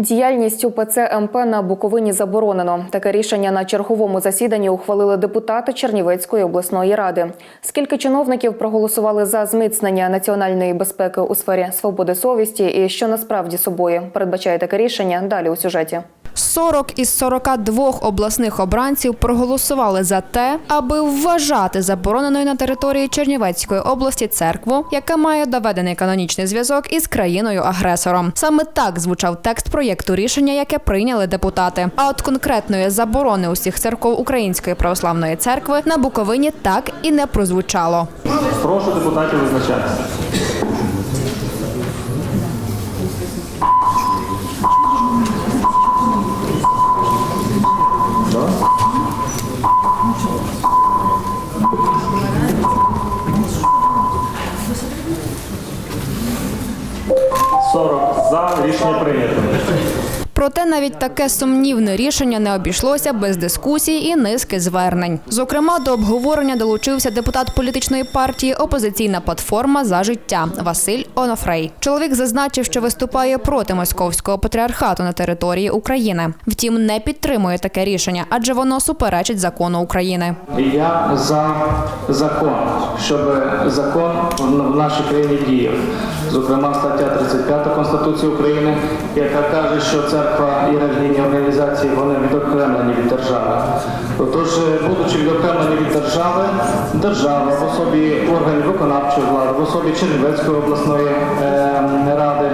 Діяльність УПЦ МП на Буковині заборонено. Таке рішення на черговому засіданні ухвалили депутати Чернівецької обласної ради. Скільки чиновників проголосували за зміцнення національної безпеки у сфері свободи совісті, і що насправді собою передбачає таке рішення? Далі у сюжеті. 40 із 42 обласних обранців проголосували за те, аби вважати забороненою на території Чернівецької області церкву, яка має доведений канонічний зв'язок із країною-агресором. Саме так звучав текст проєкту рішення, яке прийняли депутати. А от конкретної заборони усіх церков Української православної церкви на Буковині так і не прозвучало. Прошу депутатів визначатися. За рішення прийнято. Проте навіть таке сумнівне рішення не обійшлося без дискусій і низки звернень. Зокрема, до обговорення долучився депутат політичної партії Опозиційна платформа за життя Василь Онофрей. Чоловік зазначив, що виступає проти московського патріархату на території України. Втім, не підтримує таке рішення, адже воно суперечить закону України. Я за закон, щоб закон в нашій країні діяв. Зокрема, стаття 35 Конституції України, яка каже, що церква і релігійні організації вони відокремлені від держави. Отож, будучи відокремлені від держави, держава в особі органів виконавчої влади, в особі Чернівецької обласної е, ради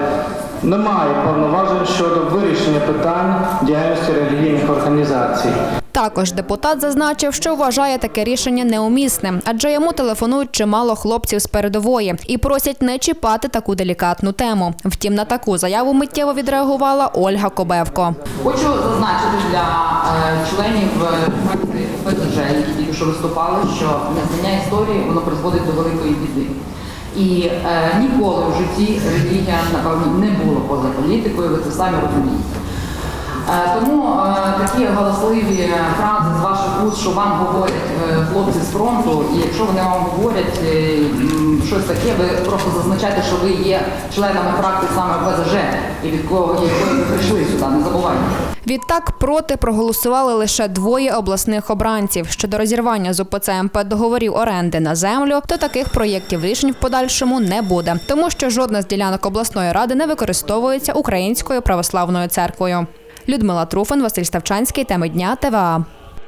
не має повноважень щодо вирішення питань діяльності релігійних організацій. Також депутат зазначив, що вважає таке рішення неумісним, адже йому телефонують чимало хлопців з передової і просять не чіпати таку делікатну тему. Втім, на таку заяву миттєво відреагувала Ольга Кобевко. Хочу зазначити для е, членів е, ПЗЖ, які що виступали, що незнання історії воно призводить до великої біди. І е, ніколи в житті релігія, напевно, не була поза політикою, ви це самі розумієте. Е, Тому е, такі галасливі фрази з ваших уст, що вам говорять е, хлопці з фронту, і якщо вони вам говорять щось таке, ви просто зазначайте, що ви є членами фракції саме ПЗЖ, і від кого ви прийшли сюди, не забувайте. Відтак проти проголосували лише двоє обласних обранців. Щодо розірвання з УПЦ МП договорів оренди на землю, то таких проєктів рішень в подальшому не буде, тому що жодна з ділянок обласної ради не використовується Українською православною церквою. Людмила Труфан, Василь Ставчанський, теми дня ТВА.